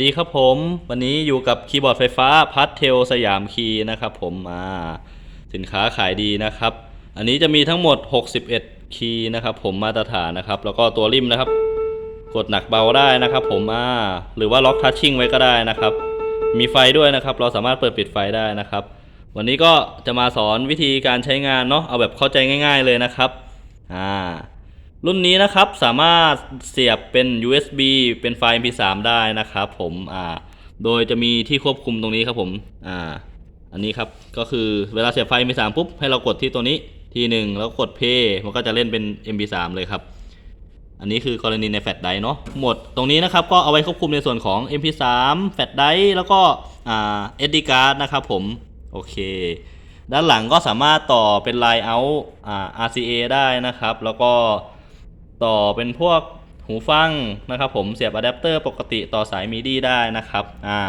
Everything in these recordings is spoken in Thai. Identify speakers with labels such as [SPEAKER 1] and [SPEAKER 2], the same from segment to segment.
[SPEAKER 1] ดีครับผม วันนี้อยู่กับคีย์บอร์ดไฟฟ้าพัทเทลสยามคีย์นะครับผมอ่าสินค้าขายดีนะครับ อันนี้จะมีทั้งหมด 61 คีย์นะครับผมมาตรฐานนะครับ แล้วก็ตัวริมนะครับ กดหนักเบาได้นะครับ ผมอ่าหรือว่าล็อกทัชชิ่งไว้ก็ได้นะครับ มีไฟด้วยนะครับ เราสามารถเปิดปิดไฟได้นะครับ วันนี้ก็จะมาสอนวิธีการใช้งานเนาะเอาแบบเข้าใจง่าย ๆเลยนะครับอ่า รุ่นนี้นะครับสามารถเสียบเป็น USB เป็นไฟล์ MP3 ได้นะครับผมอ่าโดยจะมีที่ควบคุมตรงนี้ครับผมอ่าอันนี้ครับก็คือเวลาเสียบไฟล์ MP3 ปุ๊บให้เรากดที่ตัวนี้ทีหนึ่งแล้วกด play มันก็จะเล่นเป็น MP3 เลยครับ อันนี้คือกรณีในแฟลชไดร์เนาะหมดตรงนี้นะครับก็เอาไว้ควบคุมในส่วนของ MP3 แฟลชไดร์แล้วก็อ่า SD card นะครับผมโอเคด้านหลังก็สามารถต่อเป็น Line out อ่า RCA ได้นะครับ แล้วก็ ต่อเป็นพวกหูฟังนะครับผมเสียบอะแดปเตอร์ปกติต่อสายมิดีได้นะครับอ่า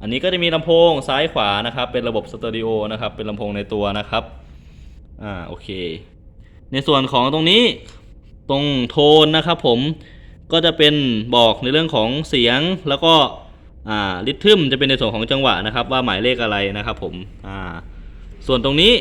[SPEAKER 1] อันนี้ก็จะมีลำโพงซ้ายขวานะครับ เป็นระบบสเตอริโอนะครับเป็นลำโพงในตัวนะครับอ่าโอเค ในส่วนของตรงนี้ตรงโทนนะครับผมก็จะเป็นบอกในเรื่องของเสียงแล้วก็อ่าริทึมจะเป็นในส่วนของจังหวะนะครับ ว่าหมายเลขอะไรนะครับผมอ่าส่วนตรงนี้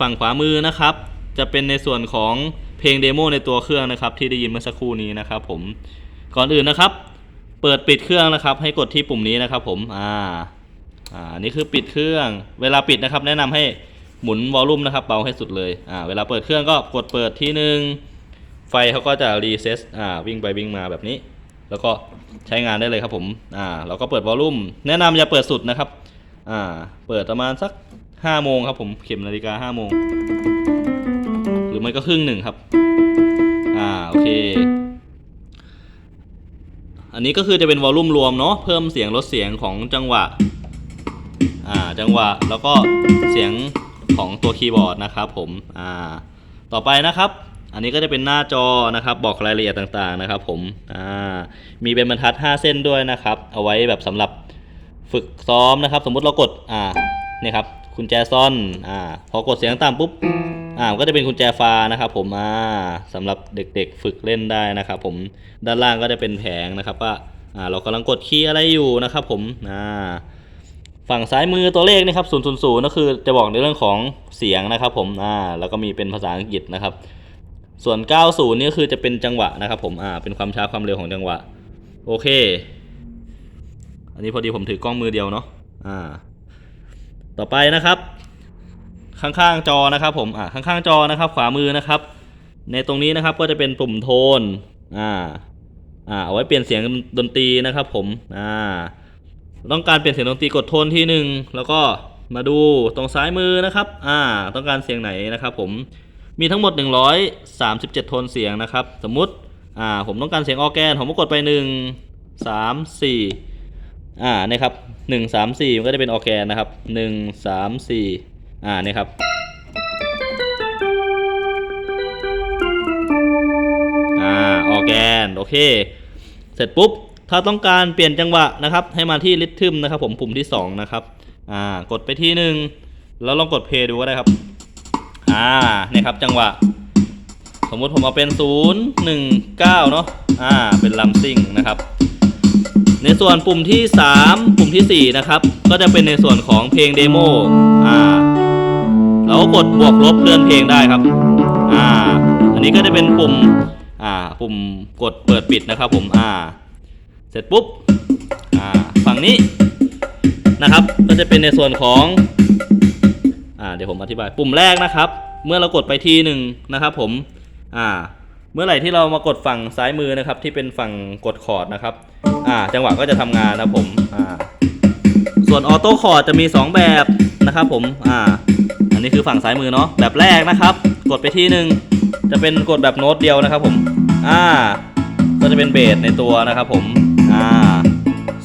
[SPEAKER 1] ฝั่งขวามือนะครับ จะเป็นในส่วนของ เพลงเดโมในตัวเครื่องนะครับที่ได้ยินเมื่อสักครู่นี้นะครับผมก่อนอื่นนะครับ เปิดปิดเครื่องนะครับ ให้กดที่ปุ่มนี้นะครับ ผมอ่าอ่านี่คือปิดเครื่อง เวลาปิดนะครับ แนะนำให้หมุนวอลลุ่มนะครับเบาให้สุดเลยอ่าเวลาเปิดเครื่องก็กดเปิดที่หนึ่งไฟเขาก็จะรีเซ็ตอ่าวิ่งไปวิ่งมาแบบนี้ แล้วก็ใช้งานได้เลยครับผมอ่าเราก็เปิดวอลลุ่มแนะนำอย่าเปิดสุดนะครับอ่าเปิดประมาณสัก5โมงครับผมเข็มนาฬิกา5โมง หรือไม่ก็ครึ่งหนึ่งครับ อ่าโอเค อันนี้ก็คือจะเป็นวอลลุ่มรวมเนาะเพิ่มเสียงลดเสียงของจังหวะ อ่าจังหวะแล้วก็เสียงของตัวคีย์บอร์ดนะครับผม อ่า ต่อไปนะครับ อันนี้ก็จะเป็นหน้าจอนะครับ บอกรายละเอียดต่างๆนะครับ ผม อ่า มีเป็นบรรทัด 5 เส้นด้วยนะครับ เอาไว้แบบสำหรับฝึกซ้อมนะครับ สมมุติเรากด อ่าเนี่ยครับ กุญแจซ่อนอ่าพอกดเสียงต่ำปุ๊บอ่าก็จะเป็นกุญแจฟ้านะครับ ผมอ่าสำหรับเด็กๆฝึกเล่นได้นะครับผมด้านล่างก็จะเป็นแผงนะครับว่าอ่าเรากำลังกดคีย์อะไรอยู่นะครับ ผมอ่าฝั่งซ้ายมือตัวเลขนะครับ000ก็คือจะบอกในเรื่องของเสียงนะครับ ผมอ่าแล้วก็มีเป็นภาษาอังกฤษนะครับ ส่วน 90นี่ก็คือจะเป็นจังหวะนะครับ ผมอ่าเป็นความช้าความเร็วของจังหวะ โอเค อันนี้พอดีผมถือกล้องมือเดียวเนาะอ่า ต่อไปนะครับ ข้างๆจอนะครับ ผมอ่าข้างๆจอนะครับ ขวามือนะครับ ในตรงนี้นะครับก็จะเป็นปุ่มโทนอ่าอ่าเอาไว้เปลี่ยนเสียงดนตรีนะครับ ผมอ่าต้องการเปลี่ยนเสียงดนตรีกดโทนที่หนึ่งแล้วก็มาดูตรงซ้ายมือนะครับ อ่า ต้องการเสียงไหนนะครับ ผม มีทั้งหมด 137 โทนเสียงนะครับ สมมุติ อ่า ผมต้องการเสียงออแกน ผมก็กดไป 1 3 4 อ่านี่ครับ 1 3 4มันก็จะเป็นออแกนนะครับ1 3 4อ่านี่ครับ อ่าออแกนโอเค เสร็จปุ๊บ ถ้าต้องการเปลี่ยนจังหวะนะครับ ให้มาที่ริทึมนะครับ ผมปุ่มที่2นะครับ อ่ากดไปที่หนึ่งแล้วลองกดเพลย์ดูก็ได้ครับ อ่าเนี่ยครับจังหวะ สมมุติผมเอาเป็น 0 1 9 เนาะอ่าเป็นลัมซิงนะครับ ในส่วนปุ่มที่ 3 ปุ่มทีสี่ 4 นะครับ ก็จะเป็นในส่วนของเพลงเดโมอ่าเราก็กดบวกลบเลื่อนเพลงได้ครับอ่าอันนี้ก็จะเป็นปุ่มอ่าปุ่มกดเปิดปิดนะครับผมอ่าเสร็จปุ๊บอ่าฝั่งนี้นะครับ ก็จะเป็นในส่วนของอ่าเดี๋ยวผมอธิบายปุ่มแรกนะครับ เมื่อเรากดไปทีหนึ่งนะครับผมอ่าเมื่อไหร่ที่เรามากดฝั่งซ้ายมือนะครับ ที่เป็นฝั่งกดคอร์ดนะครับ อ่าจังหวะก็จะทำงานนะผมอ่าส่วนออโต้คอร์ดจะมี 2 แบบนะครับผมอ่าอันนี้คือฝั่งซ้ายมือเนาะแบบแรกนะครับ กดไปที่หนึ่งจะเป็นกดแบบโน้ตเดียวนะครับผมอ่าก็จะเป็นเบสในตัวนะครับผมอ่า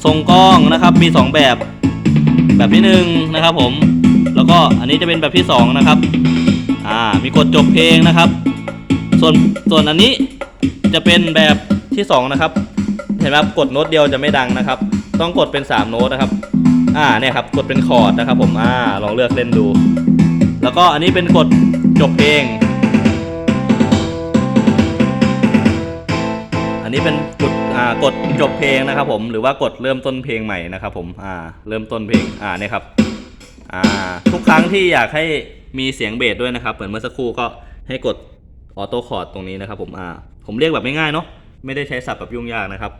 [SPEAKER 1] ทรงกล้องนะครับมี 2 แบบแบบที่หนึ่งนะครับผมแล้วก็อันนี้จะเป็นแบบที่สองนะครับอ่ามีกดจบเพลงนะครับ ส่วนส่วนอันนี้จะเป็นแบบที่สองนะครับ เห็นไหมครับกดโน้ตเดียวจะไม่ดังนะครับ ต้องกดเป็น 3 โน้ตนะครับ อ่าเนี่ยครับกดเป็นคอร์ดนะครับ ผมอ่าลองเลือกเล่นดู แล้วก็อันนี้เป็นกดจบเพลง อันนี้เป็นจุดอ่ากดจบเพลงนะครับ ผมหรือว่ากดเริ่มต้นเพลงใหม่นะครับผมอ่าเริ่มต้นเพลงอ่าเนี่ยครับอ่าทุกครั้งที่อยากให้มีเสียงเบสด้วยนะครับเหมือนเมื่อสักครู่ก็ให้กดออโต้คอร์ดตรงนี้นะครับผมอ่าผมเรียกแบบง่ายๆเนาะไม่ได้ใช้ศัพท์แบบยุ่งยากนะครับ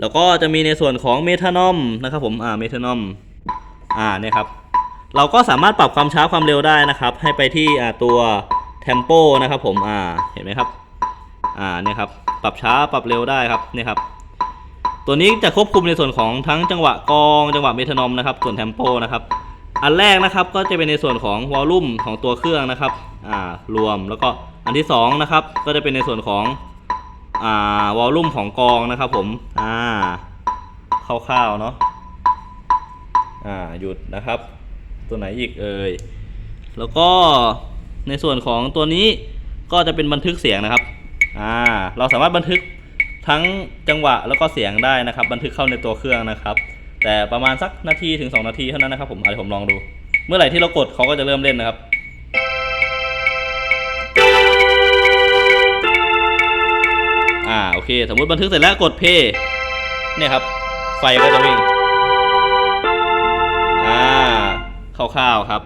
[SPEAKER 1] แล้วก็จะมีในส่วนของเมทานอมนะครับผมอ่าเมทานอมอ่าเนี่ยครับเราก็สามารถปรับความช้าความเร็วได้นะครับ ให้ไปที่อ่าตัวเทมโปนะครับผมอ่าเห็นไหมครับอ่าเนี่ยครับปรับช้าปรับเร็วได้ครับเนี่ยครับ ตัวนี้จะควบคุมในส่วนของทั้งจังหวะกองจังหวะเมทานอมนะครับส่วนเทมโปนะครับอันแรกนะครับก็จะเป็นในส่วนของวอลลุ่มของตัวเครื่องนะครับอ่ารวมแล้วก็อันที่สองนะครับก็จะเป็นในส่วนของ อ่าวอลลุ่มของกองนะครับผมอ่าคร่าวๆเนาะอ่าหยุดนะครับ ตัวไหนอีกเอ่ยแล้วก็ในส่วนของตัวนี้ก็จะเป็นบันทึกเสียงนะครับอ่าเราสามารถบันทึกทั้งจังหวะแล้วก็เสียงได้นะครับ บันทึกเข้าในตัวเครื่องนะครับ แต่ประมาณสักนาทีถึง 2 นาทีเท่านั้นนะครับผมอาจจะผมลองดู เมื่อไหร่ที่เรากดเขาก็จะเริ่มเล่นนะครับ เคสมมติบันทึกเสร็จแล้วกดเพย์เนี่ยครับ ไฟก็จะวิ่งอ่าคร่าวๆครับ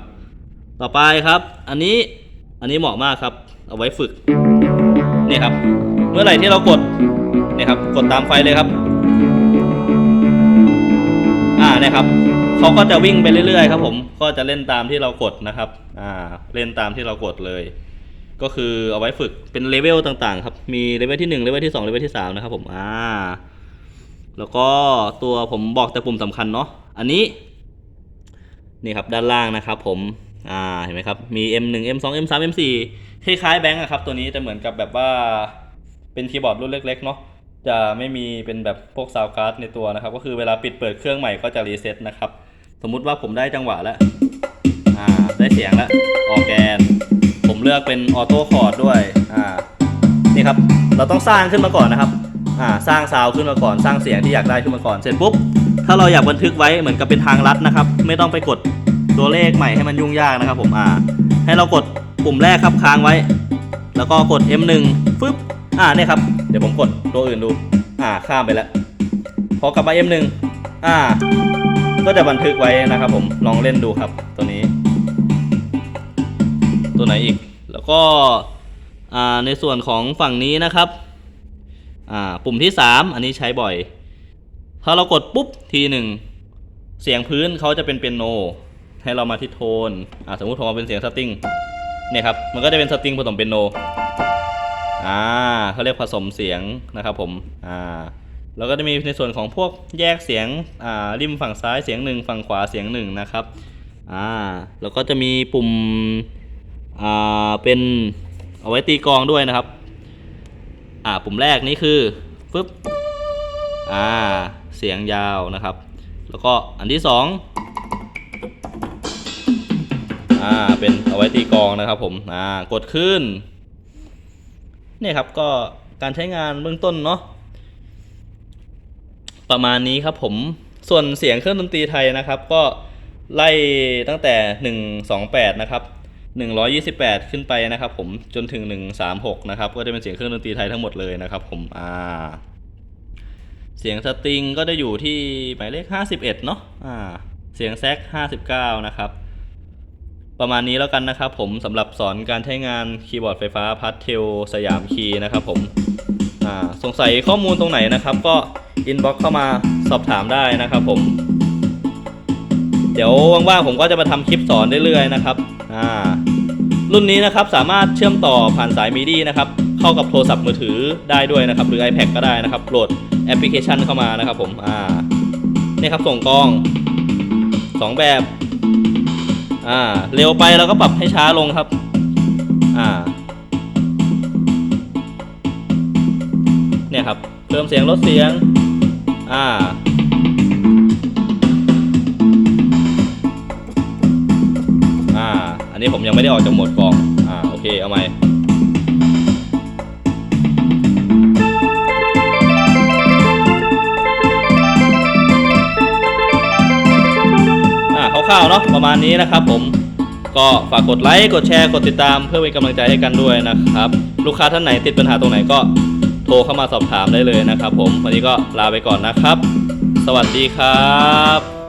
[SPEAKER 1] ต่อไปครับ อันนี้อันนี้เหมาะมากครับ เอาไว้ฝึกเนี่ยครับ เมื่อไหร่ที่เรากดเนี่ยครับ กดตามไฟเลยครับ อ่าเนี่ยครับเขาก็จะวิ่งไปเรื่อยๆครับผมก็จะเล่นตามที่เรากดนะครับ อ่า เล่นตามที่เรากดเลย ก็คือเอาไว้ฝึกเป็นเลเวลต่างๆ ครับ มีเลเวลที่1เลเวลที่2เลเวลที่3นะครับผมอ่าแล้วก็ตัวผมบอกแต่ปุ่มสำคัญเนาะอันนี้นี่ครับด้านล่างนะครับผมอ่าเห็นไหมครับมี M1 M2 M3 M4 คล้ายๆแบงค์อะครับตัวนี้จะเหมือนกับแบบว่าเป็นคีย์บอร์ดรุ่นเล็กๆเนาะจะไม่มีเป็นแบบพวกซาวการ์ดในตัวนะครับ ก็คือเวลาปิดเปิดเครื่องใหม่ก็จะรีเซ็ตนะครับ สมมุติว่าผมได้จังหวะแล้วอ่าได้เสียงแล้วออกแกน ผมเลือกเป็นออโต้คอร์ดด้วยอ่านี่ครับเราต้องสร้างขึ้นมาก่อนนะครับอ่าสร้างซาวด์ขึ้นมาก่อนสร้างเสียงที่อยากได้ขึ้นมาก่อนเสร็จปุ๊บถ้าเราอยากบันทึกไว้เหมือนกับเป็นทางลัดนะครับ ไม่ต้องไปกดตัวเลขใหม่ให้มันยุ่งยากนะครับ ผมอ่า ให้เรากดปุ่มแรกครับค้างไว้ แล้วก็กด M1 ฟึบอ่าเนี่ยครับเดี๋ยวผมกดตัวอื่นดู อ่าข้ามไปแล้วพอกลับมา M1 อ่า ก็จะบันทึกไว้นะครับ ผมลองเล่นดูครับ ตัวนี้ ตัวไหนอีก ก็ในส่วนของฝั่งนี้นะครับปุ่มที่ 3 อันนี้ใช้บ่อยถ้าเรากดปุ๊บทีหนึ่งเสียงพื้นเขาจะเป็นเปียโน ให้เรามาที่โทนสมมุติผมเอาเป็นเสียงสตริงเนี่ยครับมันก็จะเป็นสตริงผสมเปียโนอ่าเขาเรียกผสมเสียงนะครับผมอ่าก็จะมีในส่วนของพวกแยกเสียงอ่าริมฝั่งซ้ายเสียงหนึ่งฝั่งขวาเสียงหนึ่งนะครับอ่าแล้วก็จะมีปุ่ม อ่าเป็นเอาไว้ตีกองด้วยนะครับ อ่าปุ่มแรกนี่คือฟึบอ่าเสียงยาวนะครับ แล้วก็อันที่สองอ่าเป็นเอาไว้ตีกองนะครับผมอ่ากดขึ้นเนี่ยครับก็การใช้งานเบื้องต้นเนาะประมาณนี้ครับผมส่วนเสียงเครื่องดนตรีไทยนะครับ ก็ไล่ตั้งแต่ 128 นะครับ 128 ขึ้นไปนะครับผมจนถึง 136 นะครับ ก็จะเป็นเสียงเครื่องดนตรีไทยทั้งหมดเลยนะครับผมอ่าเสียงสตริงก็จะอยู่ที่หมายเลข 51 เนาะอ่าเสียงแซก59 นะครับ ประมาณนี้แล้วกันนะครับผมสำหรับสอนการใช้งานคีย์บอร์ดไฟฟ้าพัดเทลสยามคีย์นะครับผมอ่าสงสัยข้อมูลตรงไหนนะครับ ก็อินบ็อกเข้ามาสอบถามได้นะครับผม เดี๋ยวว่างๆผมก็จะมาทำคลิปสอนเรื่อยๆนะครับ อ่ารุ่นนี้นะครับสามารถเชื่อมต่อผ่านสายมีดีนะครับเข้ากับโทรศัพท์มือถือได้ด้วยนะครับหรือ iPad ก็ได้นะครับโหลดแอปพลิเคชันเข้ามานะครับผมอ่านี่ครับส่งกล้องสองแบบอ่าเร็วไปเราก็ปรับให้ช้าลงครับอ่าเนี่ยครับเพิ่มเสียงลดเสียงอ่า นนี้ผมยังไม่ได้ออกจากโหมดกอง อ่า โอเค เอาไหมอ่าคร่าวๆเนาะประมาณนี้นะครับผมก็ฝากกดไลค์กดแชร์กดติดตามเพื่อเป็นกำลังใจให้กันด้วยนะครับ ลูกค้าท่านไหนติดปัญหาตรงไหนก็โทรเข้ามาสอบถามได้เลยนะครับผมวันนี้ก็ลาไปก่อนนะครับ สวัสดีครับ